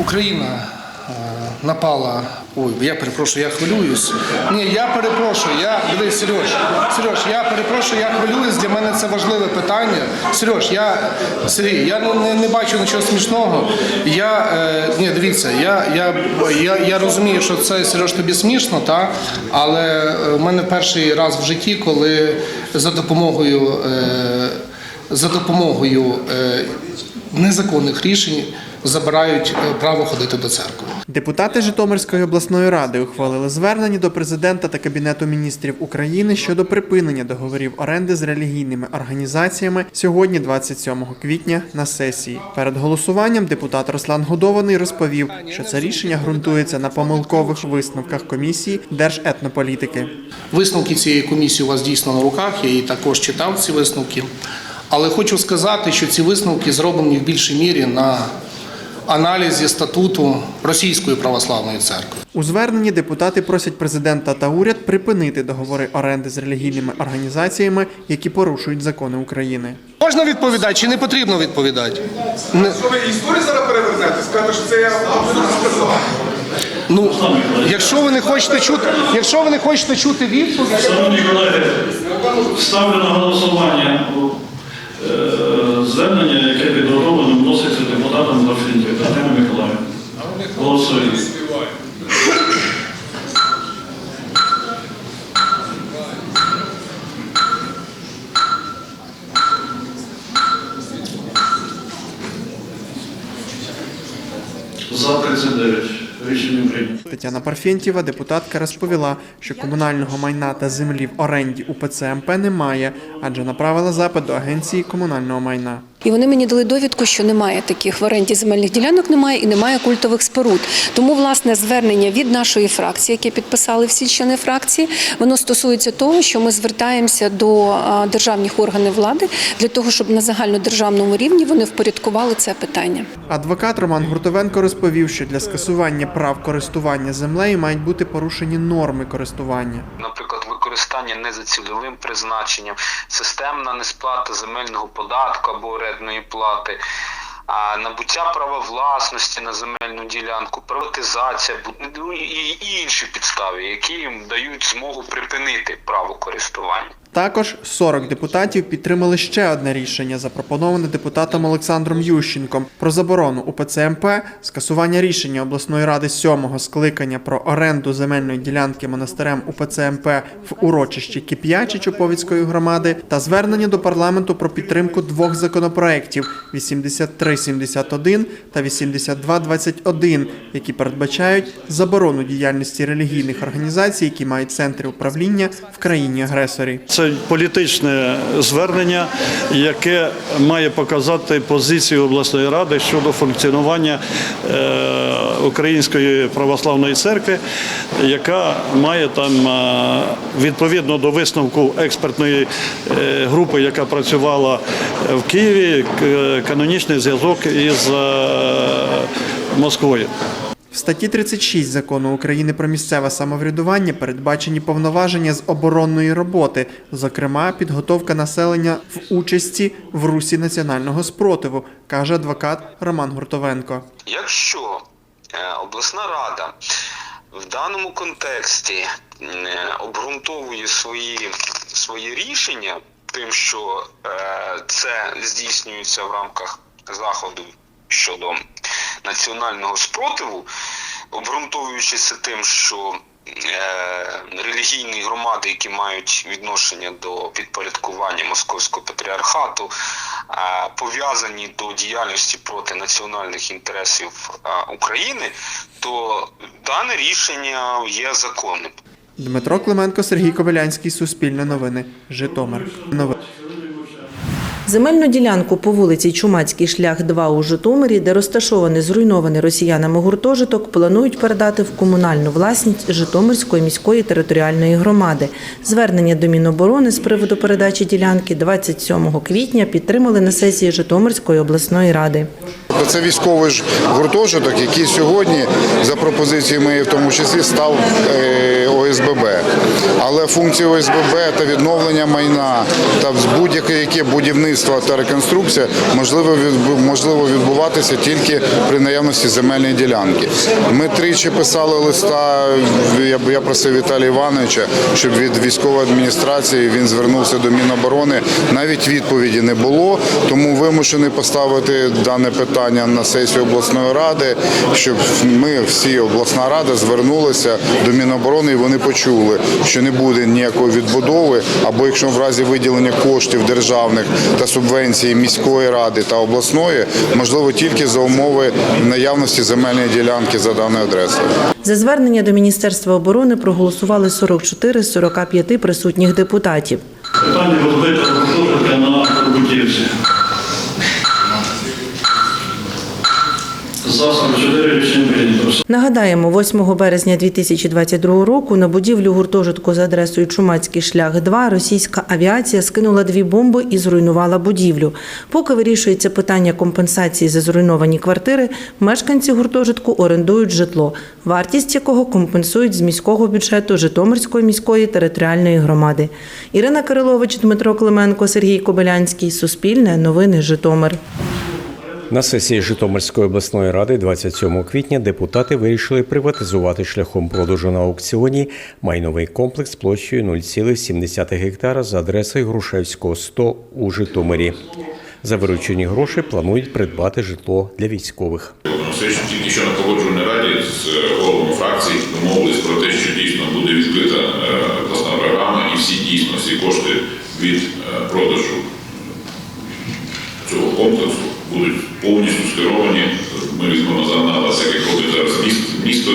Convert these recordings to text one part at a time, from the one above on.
Україна е, напала. Ой, я перепрошую, я хвилююсь. Ні, я перепрошую, я дивись, Сереж, Сереж, я перепрошую, я хвилююсь. Для мене це важливе питання. Сереж, я Сергій, я не, не, не бачу нічого смішного. Я е, ні, дивіться, я, я, я, я розумію, що це Сереж тобі смішно, та але е, в мене перший раз в житті, коли за допомогою. Е, за допомогою е, незаконних рішень забирають е, право ходити до церкви. Депутати Житомирської обласної ради ухвалили звернення до президента та кабінету міністрів України щодо припинення договорів оренди з релігійними організаціями сьогодні, 27 квітня, на сесії. Перед голосуванням депутат Руслан Годований розповів, що це рішення ґрунтується на помилкових висновках комісії держетнополітики. Висновки цієї комісії у вас дійсно на руках. Я її також читав ці висновки. Але хочу сказати, що ці висновки зроблені в більшій мірі на аналізі статуту Російської православної церкви. У зверненні депутати просять президента та уряд припинити договори оренди з релігійними організаціями, які порушують закони України. Можна відповідати чи не потрібно відповідати? Що ви історію зараз перевернете? Скажете, що це я абсолютно сказав. Ну, якщо ви не хочете чути, якщо ви не хочете чути відповідь. Шановні колеги, ставлю на голосування е, звернення, яке підготовлено, вноситься депутатом Парфінтів Тетяна Миколаївна. Голосуємо. За 39. Рішення прийнято. Тетяна Парфєнтєва, депутатка, розповіла, що комунального майна та землі в оренді у ПЦМП немає, адже направила запит до агенції комунального майна. І вони мені дали довідку, що немає таких в оренді земельних ділянок, немає і немає культових споруд. Тому власне звернення від нашої фракції, яке підписали всі члени фракції, воно стосується того, що ми звертаємося до державних органів влади для того, щоб на загальнодержавному рівні вони впорядкували це питання. Адвокат Роман Гуртовенко розповів, що для скасування прав користування землею мають бути порушені норми користування. наприклад, використання не за цільовим призначенням, системна несплата земельного податку або орендної плати. Набуття права власності на земельну ділянку, приватизація ну, і інші підстави, які їм дають змогу припинити право користування. Також 40 депутатів підтримали ще одне рішення, запропоноване депутатом Олександром Ющенком про заборону УПЦ МП, скасування рішення обласної ради сьомого скликання про оренду земельної ділянки монастирем УПЦ МП в урочищі Кип'ячі Чуповіцької громади та звернення до парламенту про підтримку двох законопроєктів 8371 та 8221, які передбачають заборону діяльності релігійних організацій, які мають центри управління в країні-агресорі. Це політичне звернення, яке має показати позицію обласної ради щодо функціонування е, Української православної церкви, яка має там е, відповідно до висновку експертної е, групи, яка працювала в Києві, канонічний зв'язок із Москвою. В статті 36 закону України про місцеве самоврядування передбачені повноваження з оборонної роботи, зокрема підготовка населення в участі в русі національного спротиву, каже адвокат Роман Гуртовенко. Якщо е, обласна рада в даному контексті е, обґрунтовує свої, свої рішення тим, що е, це здійснюється в рамках заходу щодо національного спротиву, обґрунтовуючи це тим, що е, релігійні громади, які мають відношення до підпорядкування московського патріархату, е, пов'язані до діяльності проти національних інтересів е, України, то дане рішення є законним. Дмитро Клименко, Сергій Кобилянський, Суспільне новини, Житомир. Новини. Земельну ділянку по вулиці Чумацький шлях 2 у Житомирі, де розташований зруйнований росіянами гуртожиток, планують передати в комунальну власність Житомирської міської територіальної громади. Звернення до Міноборони з приводу передачі ділянки 27 квітня підтримали на сесії Житомирської обласної ради. Це військовий ж гуртожиток, який сьогодні, за пропозицією моєї в тому числі, став е, ОСББ. Але функції ОСББ та відновлення майна та будь-яке будівництво та реконструкція можливо можливо відбуватися тільки при наявності земельної ділянки. Ми тричі писали листа. Я просив Віталія Івановича, щоб від військової адміністрації він звернувся до Міноборони. Навіть відповіді не було, тому вимушений поставити дане питання на сесію обласної ради, щоб ми всі обласна рада звернулися до Міноборони і вони почули, що не буде ніякої відбудови, або якщо в разі виділення коштів державних та субвенцій міської ради та обласної, можливо тільки за умови наявності земельної ділянки за даною адресою. За звернення до Міністерства оборони проголосували 44 з 45 присутніх депутатів. Питання розбите гуртожитка на Будівці. За 44 рішення прийнято. Нагадаємо, 8 березня 2022 року на будівлю гуртожитку за адресою Чумацький шлях 2 російська авіація скинула дві бомби і зруйнувала будівлю. Поки вирішується питання компенсації за зруйновані квартири, мешканці гуртожитку орендують житло, вартість якого компенсують з міського бюджету Житомирської міської територіальної громади. Ірина Кирилович, Дмитро Клименко, Сергій Кобилянський. Суспільне новини Житомир. На сесії Житомирської обласної ради 27 квітня депутати вирішили приватизувати шляхом продажу на аукціоні майновий комплекс площею 0,7 гектара за адресою Грушевського 100 у Житомирі. За виручені гроші планують придбати житло для військових. Що тільки що на погоджувальній раді з е, головами фракцій домовились про те, що дійсно буде відкрита е, обласна програма, і всі дійсно всі кошти від е, продажу цього комплексу будуть повністю скеровані. Ми візьмемо за аналіз, як робить зараз місто, місто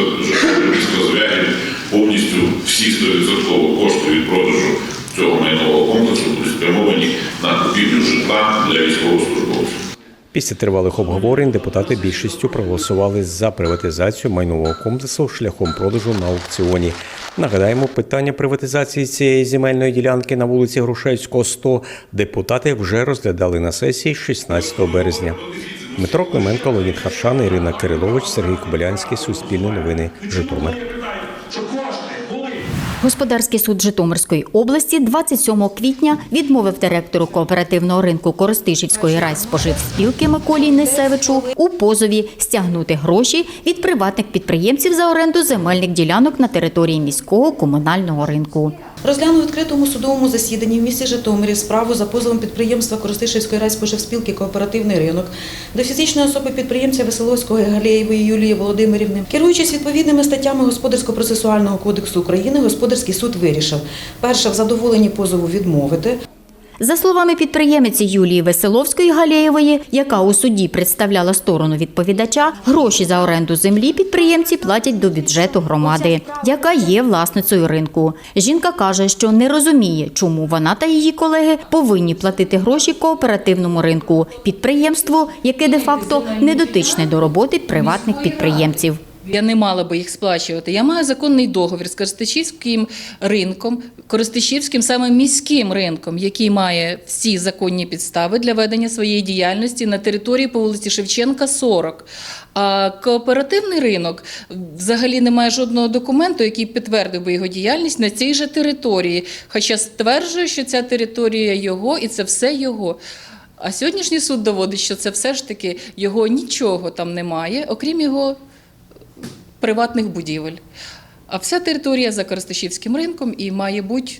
місто Звягіль, повністю всі 100% кошти від продажу цього майнового комплексу будуть спрямовані на купівлю житла для військовослужбовців. Після тривалих обговорень депутати більшістю проголосували за приватизацію майнового комплексу шляхом продажу на аукціоні. Нагадаємо, питання приватизації цієї земельної ділянки на вулиці Грушевського 100 депутати вже розглядали на сесії 16 березня. Дмитро Клименко, Леонід Харшан, Ірина Кирилович, Сергій Кобилянський, Суспільне новини, Житомир. Господарський суд Житомирської області 27 квітня відмовив директору кооперативного ринку Коростишівської райспоживспілки Миколі Несевичу у позові стягнути гроші від приватних підприємців за оренду земельних ділянок на території міського комунального ринку. Розглянув відкритому судовому засіданні в місті Житомирі справу за позовом підприємства Коростишівської райспоживспілки «Кооперативний ринок» до фізичної особи підприємця Веселовського Галєєвої Юлії Володимирівни. Керуючись відповідними статтями Господарсько-процесуального кодексу України, господарський суд вирішив перше в задоволенні позову відмовити, За словами підприємиці Юлії Веселовської Галєєвої, яка у суді представляла сторону відповідача, гроші за оренду землі підприємці платять до бюджету громади, яка є власницею ринку. Жінка каже, що не розуміє, чому вона та її колеги повинні платити гроші кооперативному ринку підприємству, яке де-факто не дотичне до роботи приватних підприємців. Я не мала би їх сплачувати. Я маю законний договір з Коростишівським ринком, Коростишівським саме міським ринком, який має всі законні підстави для ведення своєї діяльності на території по вулиці Шевченка, 40. А кооперативний ринок взагалі не має жодного документу, який підтвердив би його діяльність на цій же території. Хоча стверджує, що ця територія його і це все його. А сьогоднішній суд доводить, що це все ж таки його нічого там немає, окрім його приватних будівель. А вся територія за Коростишівським ринком і має бути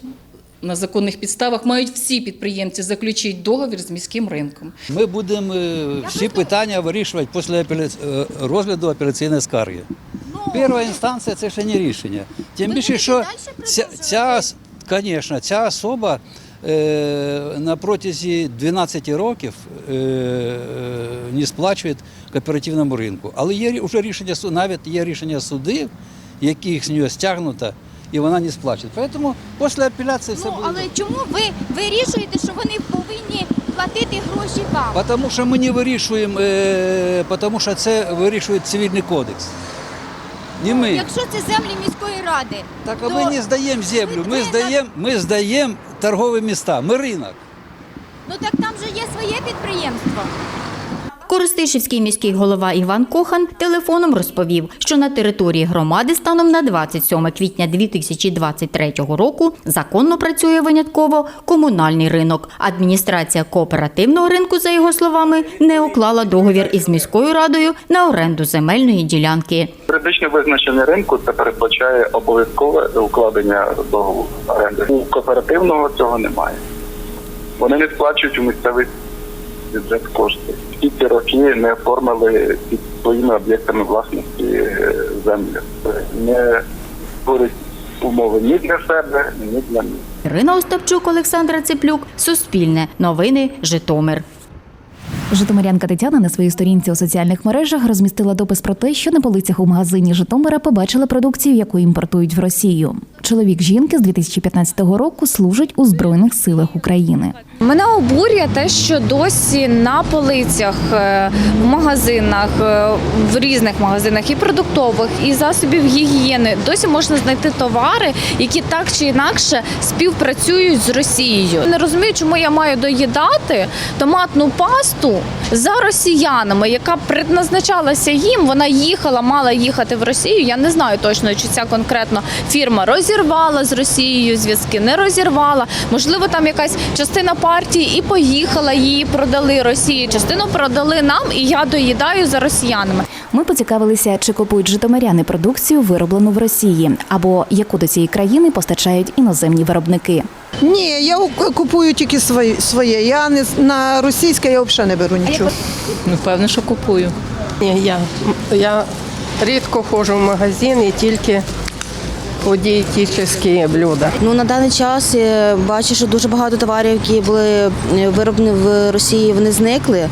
на законних підставах мають всі підприємці заключити договір з міським ринком. Ми будемо е, всі питання вирішувати після е, розгляду апеляційної скарги. Перша інстанція це ще не рішення. Тим більше, що ця, ця, звісно, ця особа е, на протязі 12 років е, не сплачує кооперативному ринку. Але є вже рішення су- навіть є рішення судів, яких з нього стягнуто, і вона не сплачує. Тому після апеляції все Ну, буде. але чому ви вирішуєте, що вони повинні платити гроші вам? Тому що ми не вирішуємо, е, тому що це вирішує цивільний кодекс. Не ми. Якщо це землі міської ради, Так а то ми не здаємо землю, ми здаємо, ми здаємо торгові міста, ми ринок. ну так там же є своє підприємство. Коростишівський міський голова Іван Кохан телефоном розповів, що на території громади станом на 27 квітня 2023 року законно працює винятково комунальний ринок. Адміністрація кооперативного ринку, за його словами, не уклала договір із міською радою на оренду земельної ділянки. Юридичне визначення ринку це передбачає обов'язкове укладення договору оренди. У кооперативного цього немає. Вони не сплачують у місцевий бюджет кошти. Всі ці роки не оформили під своїми об'єктами власності е, землі. Не створюють умови ні для себе, ні для них. Ірина Остапчук, Олександра Цеплюк, Суспільне, Новини, Житомир. Житомирянка Тетяна на своїй сторінці у соціальних мережах розмістила допис про те, що на полицях у магазині Житомира побачила продукцію, яку імпортують в Росію. Чоловік жінки з 2015 року служить у Збройних силах України. Мене обурює те, що досі на полицях е, в магазинах, е, в різних магазинах і продуктових, і засобів гігієни досі можна знайти товари, які так чи інакше співпрацюють з Росією. Не розумію, чому я маю доїдати томатну пасту за росіянами, яка предназначалася їм. Вона їхала, мала їхати в Росію. Я не знаю точно, чи ця конкретно фірма розірвала з Росією зв'язки, не розірвала. Можливо, там якась частина партії і поїхала, її продали Росії. Частину продали нам, і я доїдаю за росіянами. Ми поцікавилися, чи купують житомиряни продукцію, вироблену в Росії, або яку до цієї країни постачають іноземні виробники. Ні, я купую тільки своє. своє. Я не на російське я взагалі не беру нічого. Ну, певно, що купую. Ні, я, я рідко ходжу в магазин і тільки у дієтичні блюда. Ну на даний час бачу, що дуже багато товарів, які були е, вироблені в Росії, вони зникли.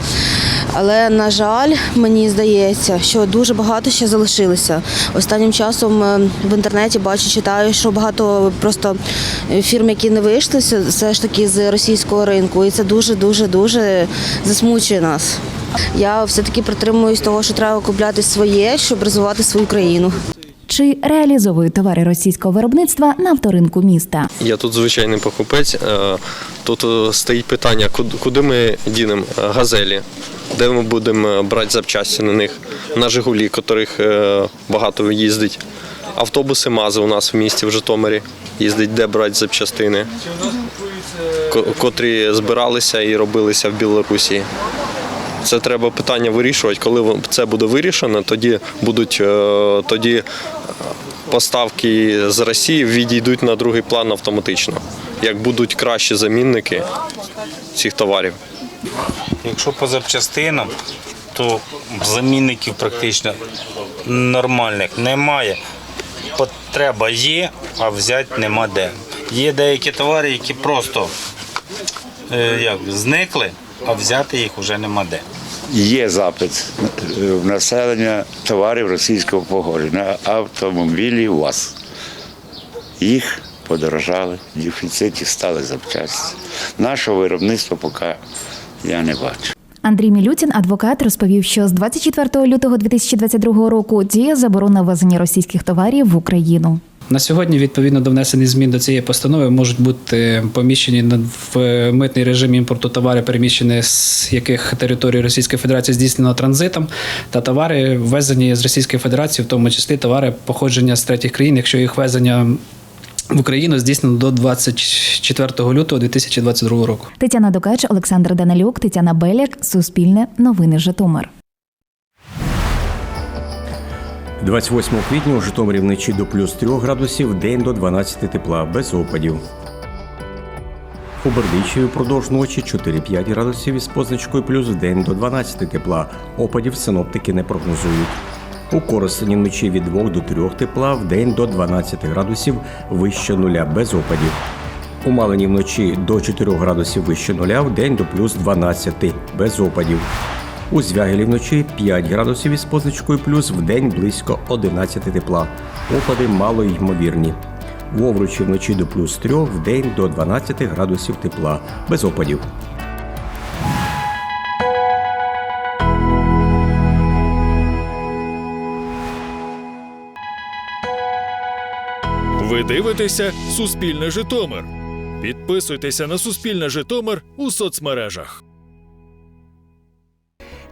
Але на жаль, мені здається, що дуже багато ще залишилося. Останнім часом е, в інтернеті бачу, читаю, що багато просто е, фірм, які не вийшли, все- все ж таки з російського ринку, і це дуже дуже дуже засмучує нас. Я все-таки притримуюсь того, що треба купляти своє, щоб розвивати свою країну. Чи реалізовують товари російського виробництва на авторинку міста? Я тут звичайний покупець. Е, Тут е, стоїть питання, куди- ми дінемо е, газелі, де ми будемо брати запчасті на них, на Жигулі, котрих багато їздить. Автобуси МАЗи у нас в місті в Житомирі їздить, де брати запчастини, котрі збиралися і робилися в Білорусі. Це треба питання вирішувати. Коли це буде вирішено, тоді будуть тоді поставки з Росії відійдуть на другий план автоматично, як будуть кращі замінники цих товарів. Якщо по запчастинам, то замінників практично нормальних немає. Потреба є, а взяти нема де. Є деякі товари, які просто е, як, зникли, а взяти їх вже нема де. Є запит е, в населення товарів російського походження автомобілі УАЗ. Їх подорожали, в дефіциті стали запчасті. Нашого виробництва поки я не бачу. Андрій Мілютін, адвокат, розповів, що з 24 лютого 2022 року діє заборона ввезення російських товарів в Україну. На сьогодні, відповідно до внесення змін до цієї постанови, можуть бути поміщені в митний режим імпорту товари, переміщені з яких території Російської Федерації здійснено транзитом, та товари ввезені з Російської Федерації, в тому числі товари походження з третіх країн, якщо їх ввезення в Україну здійснено до 24 лютого 2022 року. Тетяна Докач, Олександр Данилюк, Тетяна Беляк, Суспільне, Новини Житомир. 28 квітня у Житомирі вночі до плюс 3 градусів, день до 12 тепла, без опадів. У Бердичеві впродовж ночі 4-5 градусів із позначкою плюс день до 12 тепла. Опадів синоптики не прогнозують. У Коростені вночі від 2 до 3 тепла, в день до 12 градусів вище нуля без опадів. У Малині вночі до 4 градусів вище нуля, в день до плюс 12 без опадів. У Звягелі вночі 5 градусів із позначкою плюс, в день близько 11 тепла. Опади мало ймовірні. В Овручі вночі до плюс 3, в день до 12 градусів тепла, без опадів. Ви дивитеся Суспільне Житомир. Підписуйтеся на Суспільне Житомир у соцмережах.